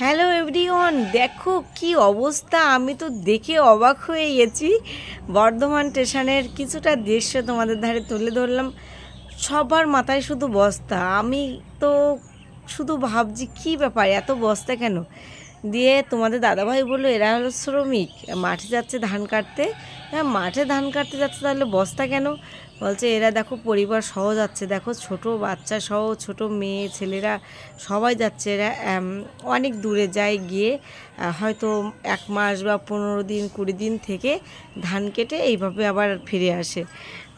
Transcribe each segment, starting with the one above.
Hello everyone, দেখো কি অবস্থা। আমি তো দেখে অবাক হয়ে গেছি। বর্ধমান স্টেশনের কিছুটা দৃশ্য তোমাদের ধারে তুলে ধরলাম। সবার মাথায় শুধু বস্তা। আমি তো শুধু ভাবছি, কি ব্যাপার? এত বস্তা কেন? দিয়ে তোমাদের দাদাভাই বলল, এরা হলো শ্রমিক, মাঠে যাচ্ছে ধান কাটতে। হ্যাঁ মাঠে ধান কাটতে যাচ্ছে, তাহলে বস্তা কেন? বলছে, এরা দেখো, পরিবার সহ যাচ্ছে, দেখো, ছোট বাচ্চা সহ ছোট মেয়ে, ছেলেরা সবাই যাচ্ছে, এরা অনেক দূরে যায় গিয়ে হয়তো এক মাস বা পনেরো দিন, কুড়ি দিন থেকে ধান কেটে এইভাবে আবার ফিরে আসে।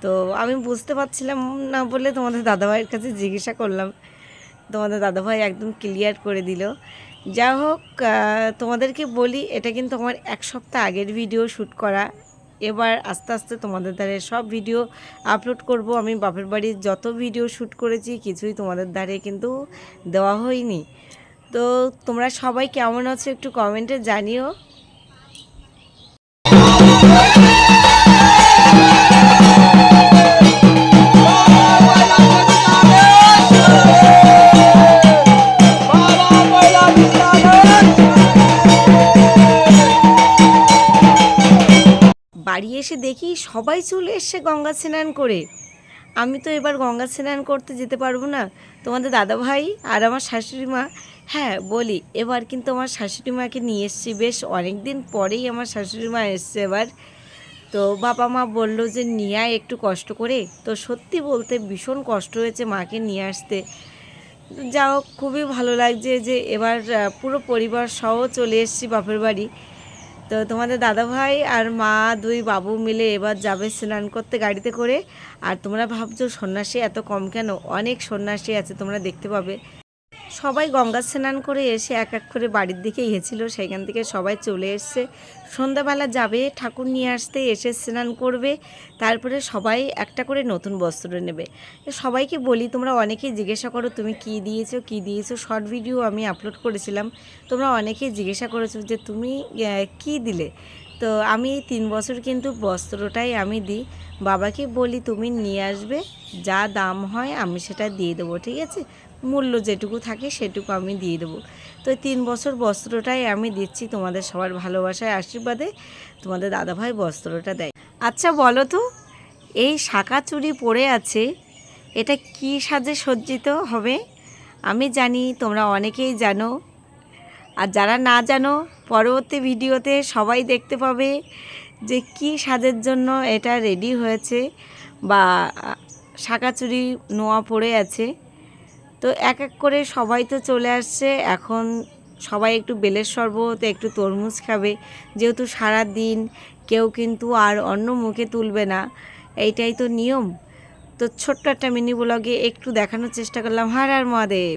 তো আমি বুঝতে পারছিলাম না বলে তোমাদের দাদাভাইয়ের কাছে জিজ্ঞাসা করলাম। তোমাদের দাদাভাই একদম ক্লিয়ার করে দিল। যা হোক তোমাদেরকে বলি, এটা কিন্তু আমার এক সপ্তাহ আগের ভিডিও শ্যুট করা। এবার আস্তে আস্তে তোমাদের দ্বারে সব ভিডিও আপলোড করব। আমি বাপের বাড়ির যত ভিডিও শ্যুট করেছি, কিছুই তোমাদের দ্বারে কিন্তু দেওয়া হয়নি। তো তোমরা সবাই কেমন আছো একটু কমেন্টে জানিও। বাড়ি এসে দেখি সবাই চলে এসছে গঙ্গা স্নান করে। আমি তো এবার গঙ্গা স্নান করতে যেতে পারব না। তোমাদের দাদা ভাই আর আমার শাশুড়ি মা হ্যাঁ বলি, এবার কিন্তু আমার শাশুড়ি মাকে নিয়ে এসেছি। বেশ অনেক দিন পরেই আমার শাশুড়ি মা এসছে এবার। তো বাবা মা বলল যে, নিয়ে আয় একটু কষ্ট করে। তো সত্যি বলতে ভীষণ কষ্ট হয়েছে মাকে নিয়ে আসতে। যা খুবই ভালো লাগছে যে এবার পুরো পরিবার সহ চলে এসেছি বাপের বাড়ি। তো তোমাদের দাদা ভাই আর মা দুই বাবু মিলে এবার যাবে স্নান করতে গাড়িতে করে। আর তোমরা ভাবছ সন্ন্যাসী এত কম কেন? অনেক সন্ন্যাসী আছে, তোমরা দেখতে পাবে। সবাই গঙ্গা স্নান করে এসে এক এক করে বাড়ির দিকে গেছিল। সেখান থেকে সবাই চলে এসছে। সন্ধ্যাবেলা যাবে, ঠাকুর নিয়ে আসতে, এসে স্নান করবে। তারপরে সবাই একটা করে নতুন বস্ত্র নেবে। সবাইকে বলি, তোমরা অনেকেই জিজ্ঞাসা করো, তুমি কি দিয়েছ? কি দিয়েছ? শর্ট ভিডিও আমি আপলোড করেছিলাম। তোমরা অনেকেই জিজ্ঞাসা করেছ যে, তুমি কি দিলে? তো আমি এই তিন বছর কিন্তু বস্ত্রটাই আমি দিই। বাবাকে বলি, তুমি নিয়ে আসবে, যা দাম হয় আমি সেটা দিয়ে দেবো, ঠিক আছে? মূল্য যেটুকু থাকে সেটুকু আমি দিয়ে দেবো। তো তিন বছর বস্ত্রটাই আমি দিচ্ছি তোমাদের সবার ভালোবাসায়, আশীর্বাদে তোমাদের দাদাভাই বস্ত্রটা দেয়। আচ্ছা বলো তো, এই শাঁখা চুরি পরে আছে, এটা কি সাজে সজ্জিত হবে? আমি জানি, তোমরা অনেকেই জানো। আর যারা না জানো, পরবর্তী ভিডিওতে সবাই দেখতে পাবে যে কি সাজের জন্য এটা রেডি হয়েছে বা শাঁখা চুড়ি নোয়া পড়ে আছে। তো এক এক করে সবাই তো চলে আসছে। এখন সবাই একটু বেলের শরবত, একটু তরমুজ খাবে। যেহেতু সারা দিন কেউ কিন্তু আর অন্য মুখে তুলবে না, এইটাই তো নিয়ম। তো ছোট্ট একটা মিনি ব্লগে একটু দেখানোর চেষ্টা করলাম। হার আর মহাদেব।